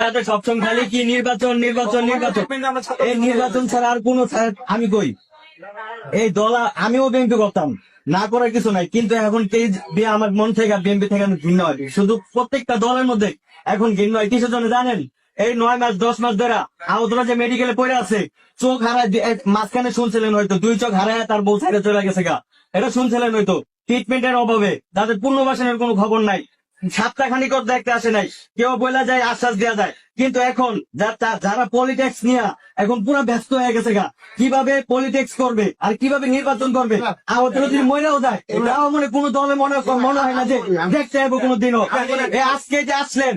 তাতে সবসময় খালি কি নির্বাচন নির্বাচন নির্বাচন? এই নির্বাচন ছাড়া আর কোন আমি কই? এই দল আমিও বিএনপি করতাম। না করার কিছু নাই। কিন্তু এখন আমার মন থেকে বিএনপি থেকে আমি ঘৃণা হয়। শুধু প্রত্যেকটা দলের মধ্যে এখন ঘৃণা হয়। কিসের জন্য জানেন? এই নয় মাস দশ মাস ধরে আহতরা যে মেডিকেলে পড়ে আছে। চোখ হারায় মাঝখানে শুনছিলেন হয়তো। দুই চোখ হারায় তার বউ ছেড়ে চলে গেছে গা। এটা শুনছিলেন হয়তো। ট্রিটমেন্টের অভাবে। তাদের পুনর্বাসনের কোনো খবর নাই। সাতটা খানিক দেখতে আসে নাই। কেউ বলা যায় আশ্বাস দেওয়া যায়। কিন্তু এখন যারা পলিটিক্স নিয়ে এখন পুরো ব্যস্ত হয়ে গেছে গা। কীভাবে পলিটিক্স করবে আর কীভাবে নির্বাচন করবে? যদি মহিলাও যায়। এটাও মনে কোনো দলে মনে মনে হয় না যে দেখতে যাব কোনো দিনও। আজকে যে আসলেন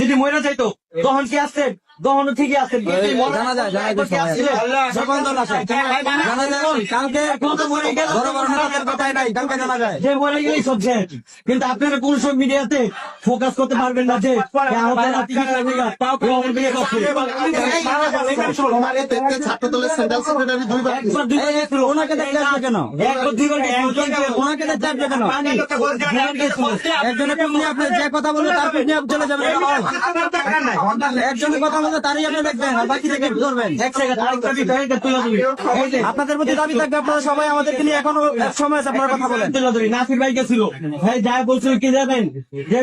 যদি মহিলা চাইতো তখন কি আসতেন? জানা যায়, জানা যায় কালকে। বড় বড় নেতাদের কথাই নাই কালকে জানা যায় যে মরে গেলেই সব শেষ। কিন্তু আপনারা কোন সব মিডিয়াতে ফোকাস করতে পারবেন না যে। ছাত্র দলের সেন্ট্রাল সেক্রেটারি দুইবার। ওনাকে দেখতে কেন। ওনাকে দেখতে কেন। একজনের আপনি যে কথা বলবে তার আপনি চলে যাবেন একজনের কথা বলবে তারই আপনি দেখবেন আর বাকি থেকে ধরবেন। এক সেকেন্ড, আরেকটা দিতে, আরেকটা তুলে দিবি। এই যে, আপনাদের প্রতি দাবি থাকবে আপনারা সবাই আমাদের নিয়ে এখনও সময় আছে আপনারা কথা বলেন। নাসির ভাই গেছিল। ভাই যা বলছিল কি জানেন যে